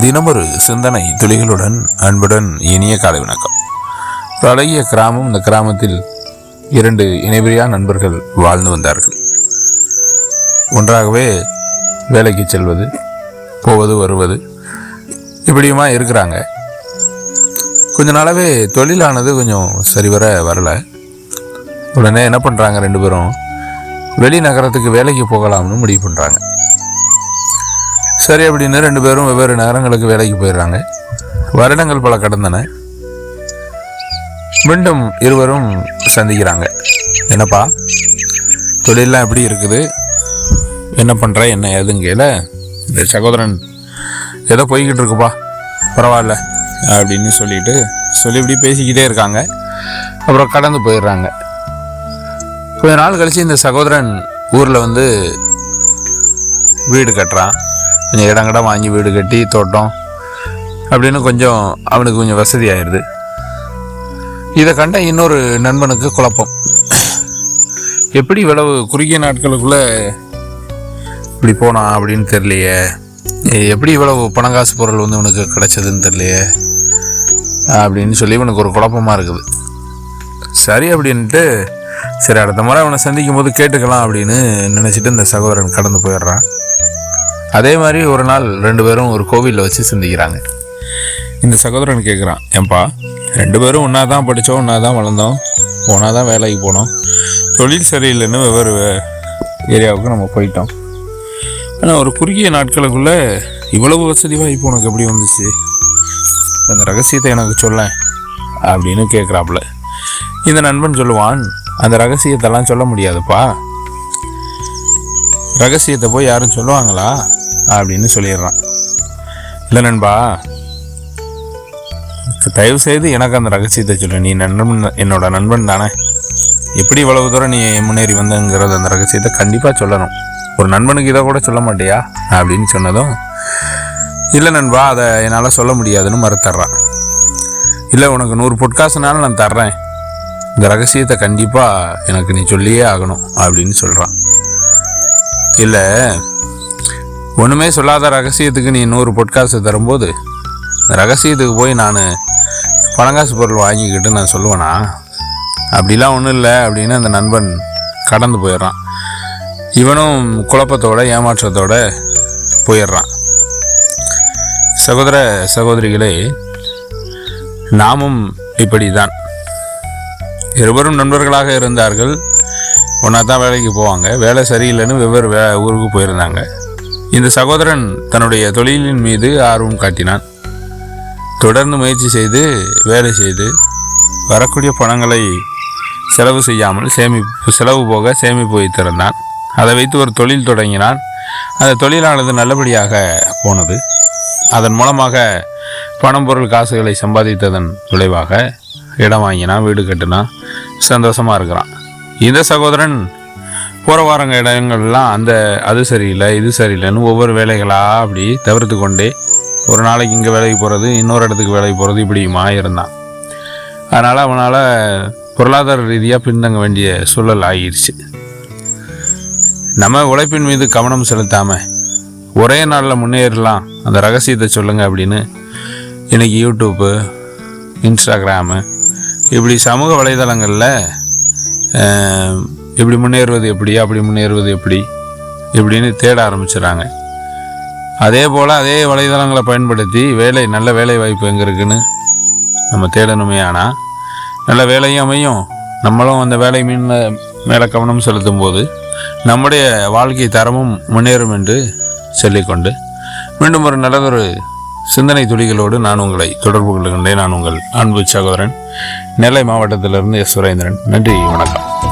தினமொரு சிந்தனை துளிகளுடன் அன்புடன் இனிய காலை வணக்கம். ஒரு அழகிய கிராமம் இந்த கிராமத்தில் இரண்டு இணைபிரியா நண்பர்கள் வாழ்ந்து வந்தார்கள். ஒன்றாகவே வேலைக்கு செல்வது போவது வருவது இப்படியுமா இருக்கிறாங்க. கொஞ்ச நாளாகவே தொழிலானது கொஞ்சம் சரிவர வரலை. உடனே என்ன பண்ணுறாங்க ரெண்டு பேரும்? வெளிநகரத்துக்கு வேலைக்கு போகலாம்னு முடிவு பண்ணுறாங்க சரி அப்படின்னு ரெண்டு பேரும் வெவ்வேறு நகரங்களுக்கு வேலைக்கு போயிடுறாங்க. வருடங்கள் பல கடந்தன. மீண்டும் இருவரும் சந்திக்கிறாங்க. என்னப்பா? தொழிலெலாம் எப்படி இருக்குது? என்ன பண்ணுற என்ன ஏதுன்னு கேள. இந்த சகோதரன் ஏதோ போய்கிட்டு இருக்குப்பா. பரவாயில்ல அப்படின்னு சொல்லிட்டு சொல்லி இப்படி பேசிக்கிட்டே இருக்காங்க. அப்புறம் கடந்து போயிடுறாங்க. கொஞ்ச நாள் கழித்து இந்த சகோதரன் ஊரில் வந்து வீடு கட்டுறான். கொஞ்சம் இடம் கடை வாங்கி வீடு கட்டி தோட்டம். அப்படின்னு கொஞ்சம் அவனுக்கு கொஞ்சம் வசதி ஆயிடுது இதை கண்ட இன்னொரு நண்பனுக்கு குழப்பம். எப்படி இவ்வளவு குறுகிய நாட்களுக்குள்ளே இப்படி போனான் அப்படின்னு தெரியலையே. எப்படி இவ்வளவு பணங்காசு பொருள் வந்து இவனுக்கு கிடச்சதுன்னு தெரியலையே. அப்படின்னு சொல்லி இவனுக்கு ஒரு குழப்பமாக இருக்குது. சரி அப்படின்ட்டு சரி அடுத்த முறை அவனை சந்திக்கும் போது கேட்டுக்கலாம் அப்படின்னு நினச்சிட்டு இந்த சகோதரன் கடந்து போயிடுறான். அதே மாதிரி ஒரு நாள் ரெண்டு பேரும் ஒரு கோவிலில் வச்சு சிந்திக்கிறாங்க. இந்த சகோதரன் கேட்குறான் ஏன்பா ரெண்டு பேரும் ஒன்றா தான் படித்தோம் ஒன்றா தான் வளர்ந்தோம் ஒன்றா தான் வேலைக்கு போனோம். தொழில் சரியில்லைன்னு வெவ்வேறு ஏரியாவுக்கு நம்ம போயிட்டோம். ஆனால் ஒரு குறுகிய நாட்களுக்குள்ளே இவ்வளவு வசதி வாய்ப்பு உனக்கு எப்படி வந்துச்சு? அந்த ரகசியத்தை எனக்கு சொல்ல அப்படின்னு கேட்குறாப்புல இந்த நண்பன் சொல்லுவான் அந்த ரகசியத்தெல்லாம் சொல்ல முடியாதுப்பா. ரகசியத்தை போய் யாரும் சொல்லுவாங்களா? அப்படின்னு சொல்லிடுறான் இல்லை நண்பா தயவு செய்து எனக்கு அந்த ரகசியத்தை சொல்லு. நீ நண்பன் என்னோட நண்பன் தானே. எப்படி இவ்வளவு தூரம் நீ முன்னேறி வந்தங்கிறது அந்த ரகசியத்தை கண்டிப்பாக சொல்லணும். ஒரு நண்பனுக்கு இதை கூட சொல்ல மாட்டியா? அப்படின்னு சொன்னதும் இல்லை நண்பா அதை என்னால் சொல்ல முடியாதுன்னு மறுத்தர்றான் இல்லை உனக்கு நூறு பொட்காசுனாலும் நான் தர்றேன். இந்த ரகசியத்தை கண்டிப்பாக எனக்கு நீ சொல்லியே ஆகணும் அப்படின்னு சொல்கிறான் இல்லை ஒன்றுமே சொல்லாத ரகசியத்துக்கு நீ நூறு பொட்காசு தரும்போது ரகசியத்துக்கு போய் நான் பழங்காசு பொருள் வாங்கிக்கிட்டு நான் சொல்லுவேனா? அப்படிலாம் ஒன்றும் இல்லை அப்படின்னு அந்த நண்பன் கடந்து போயிடுறான். இவனும் குழப்பத்தோட ஏமாற்றத்தோட போயிடுறான். சகோதர சகோதரிகளே நாமும் இப்படி தான் இருவரும் நண்பர்களாக இருந்தார்கள். ஒன்றா தான் வேலைக்கு போவாங்க. வேலை சரியில்லைன்னு வெவ்வேறு வே ஊருக்கு போயிருந்தாங்க. இந்த சகோதரன் தன்னுடைய தொழிலின் மீது ஆர்வம் காட்டினான். தொடர்ந்து முயற்சி செய்து வேலை செய்து வரக்கூடிய பணங்களை செலவு செய்யாமல் சேமிப்பு செலவு போக சேமிப்பு வைத்திருந்தான் அதை வைத்து ஒரு தொழில் தொடங்கினான். அந்த தொழிலானது நல்லபடியாக போனது. அதன் மூலமாக பணம் பொருள் காசுகளை சம்பாதித்ததன் விளைவாக இடம் வாங்கினான் வீடு கட்டினான் சந்தோஷமாக இருக்கிறான். இந்த சகோதரன் போகிற வாரங்க இடங்கள்லாம் அந்த அது சரியில்லை இது சரியில்லைன்னு ஒவ்வொரு வேலைகளாக அப்படி தவிர்த்து கொண்டே ஒரு நாளைக்கு இங்கே வேலைக்கு போகிறது இன்னொரு இடத்துக்கு வேலைக்கு போகிறது இப்படியுமா இருந்தான். அதனால் அவனால் பொருளாதார ரீதியாக பின்தங்க வேண்டிய சூழல் ஆகிடுச்சு நம்ம உழைப்பின் மீது கவனம் செலுத்தாமல் ஒரே நாளில் முன்னேறலாம் அந்த ரகசியத்தை சொல்லுங்கள் அப்படின்னு இன்றைக்கி யூடியூப்பு இன்ஸ்டாகிராமு இப்படி சமூக வலைதளங்களில் இப்படி முன்னேறுவது எப்படி அப்படி முன்னேறுவது எப்படி இப்படின்னு தேட ஆரம்பிச்சிடறாங்க அதே போல் அதே வலைதளங்களை பயன்படுத்தி வேலை நல்ல வேலை வாய்ப்பு எங்கே இருக்குன்னு நம்ம தேடணுமே ஆனால் நல்ல வேலையும் அமையும். நம்மளும் அந்த வேலை மீன் மேலே கவனம் செலுத்தும் போது நம்முடைய வாழ்க்கை தரமும் முன்னேறும் என்று சொல்லிக்கொண்டு மீண்டும் ஒரு நல்லதொரு சிந்தனை துளிகளோடு நான் உங்களை தொடர்பு கொள்கின்றேன். நான் உங்கள் அன்பு சகோதரன் நெல்லை மாவட்டத்திலிருந்து எஸ். சுரேந்திரன். நன்றி வணக்கம்.